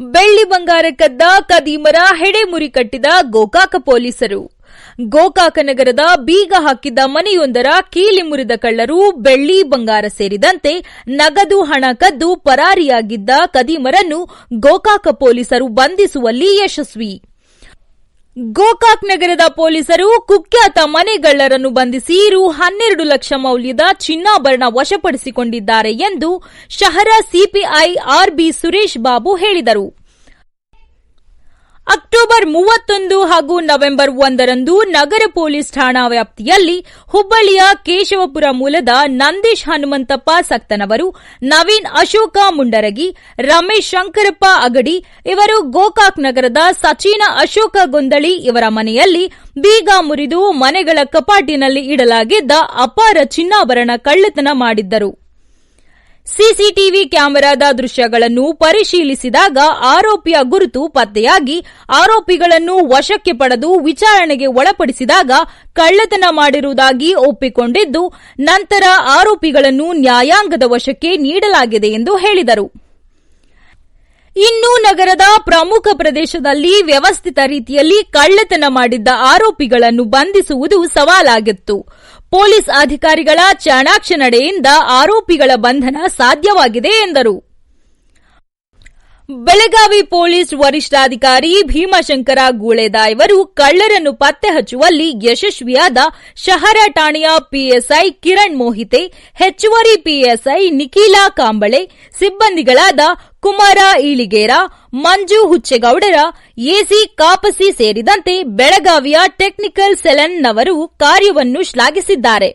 ಬೆಳ್ಳಿ ಬಂಗಾರ ಕದ್ದ ಕದೀಮರ ಹೆಡೆಮುರಿ ಕಟ್ಟಿದ ಗೋಕಾಕ ಪೊಲೀಸರು. ಗೋಕಾಕ ನಗರದ ಬೀಗ ಹಾಕಿದ್ದ ಮನೆಯೊಂದರ ಕೀಲಿ ಮುರಿದ ಕಳ್ಳರು ಬೆಳ್ಳಿ ಬಂಗಾರ ಸೇರಿದಂತೆ ನಗದು ಹಣ ಕದ್ದು ಪರಾರಿಯಾಗಿದ್ದ ಕದೀಮರನ್ನು ಗೋಕಾಕ ಪೊಲೀಸರು ಬಂಧಿಸುವಲ್ಲಿ ಯಶಸ್ವಿ. ಗೋಕಾಕ್ ನಗರದ ಪೊಲೀಸರು ಕುಖ್ಯಾತ ಮನೆಗಳ್ಳರನ್ನು ಬಂಧಿಸಿ ರು ಹನ್ನೆರಡು ಲಕ್ಷ ಮೌಲ್ಯದ ಚಿನ್ನಾಭರಣ ವಶಪಡಿಸಿಕೊಂಡಿದ್ದಾರೆ ಎಂದು ಶಹರ ಸಿಪಿಐ ಆರ್ಬಿ ಸುರೇಶ್ ಬಾಬು ಹೇಳಿದರು. ಅಕ್ಟೋಬರ್ ಮೂವತ್ತೊಂದು ಹಾಗೂ ನವೆಂಬರ್ ಒಂದರಂದು ನಗರ ಪೊಲೀಸ್ ಠಾಣಾ ವ್ಯಾಪ್ತಿಯಲ್ಲಿ ಹುಬ್ಬಳ್ಳಿಯ ಕೇಶವಪುರ ಮೂಲದ ನಂದೀಶ್ ಹನುಮಂತಪ್ಪ ಸಕ್ತನವರು, ನವೀನ್ ಅಶೋಕ ಮುಂಡರಗಿ, ರಮೇಶ್ ಶಂಕರಪ್ಪ ಅಗಡಿ, ಇವರು ಗೋಕಾಕ್ ನಗರದ ಸಚಿನ ಅಶೋಕ ಗೊಂದಳಿ ಇವರ ಮನೆಯಲ್ಲಿ ಬೀಗ ಮುರಿದು ಮನೆಗಳ ಕಪಾಟಿನಲ್ಲಿ ಇಡಲಾಗಿದ್ದ ಅಪಾರ ಚಿನ್ನಾಭರಣ ಕಳ್ಳತನ ಮಾಡಿದ್ದರು. ಸಿಸಿಟಿವಿ ಕ್ಯಾಮೆರಾದ ದೃಶ್ಯಗಳನ್ನು ಪರಿಶೀಲಿಸಿದಾಗ ಆರೋಪಿಯ ಗುರುತು ಪತ್ತೆಯಾಗಿ ಆರೋಪಿಗಳನ್ನು ವಶಕ್ಕೆ ಪಡೆದು ವಿಚಾರಣೆಗೆ ಒಳಪಡಿಸಿದಾಗ ಕಳ್ಳತನ ಮಾಡಿರುವುದಾಗಿ ಒಪ್ಪಿಕೊಂಡಿದ್ದು, ನಂತರ ಆರೋಪಿಗಳನ್ನು ನ್ಯಾಯಾಂಗದ ವಶಕ್ಕೆ ನೀಡಲಾಗಿದೆ ಎಂದು ಹೇಳಿದರು. ಇನ್ನು ನಗರದ ಪ್ರಮುಖ ಪ್ರದೇಶದಲ್ಲಿ ವ್ಯವಸ್ಥಿತ ರೀತಿಯಲ್ಲಿ ಕಳ್ಳತನ ಮಾಡಿದ್ದ ಆರೋಪಿಗಳನ್ನು ಬಂಧಿಸುವುದು ಸವಾಲಾಗಿತ್ತು. ಪೊಲೀಸ್ ಅಧಿಕಾರಿಗಳ ಚಾಣಾಕ್ಷ ನಡೆಯಿಂದ ಆರೋಪಿಗಳ ಬಂಧನ ಸಾಧ್ಯವಾಗಿದೆ ಎಂದರು. ಬೆಳಗಾವಿ ಪೊಲೀಸ್ ವರಿಷ್ಠಾಧಿಕಾರಿ ಭೀಮಾಶಂಕರ ಗೂಳೆದಾಯವರು ಇವರು ಕಳ್ಳರನ್ನು ಪತ್ತೆ ಹಚ್ಚುವಲ್ಲಿ ಯಶಸ್ವಿಯಾದ ಶಹರ ಠಾಣೆಯ ಪಿಎಸ್ಐ ಕಿರಣ್ ಮೋಹಿತೆ, ಹೆಚ್ಚುವರಿ ಪಿಎಸ್ಐ ನಿಖಿಲಾ ಕಾಂಬಳೆ, ಸಿಬ್ಬಂದಿಗಳಾದ ಕುಮಾರ ಈಳಿಗೇರ ಮಂಜು ಹುಚ್ಚೆಗೌಡರ ಎಸಿ ಕಾಪಸಿ ಸೇರಿದಂತೆ ಬೆಳಗಾವಿಯ ಟೆಕ್ನಿಕಲ್ ಸೆಲೆನ್ನವರು ಕಾರ್ಯವನ್ನು ಶ್ಲಾಘಿಸಿದ್ದಾರೆ.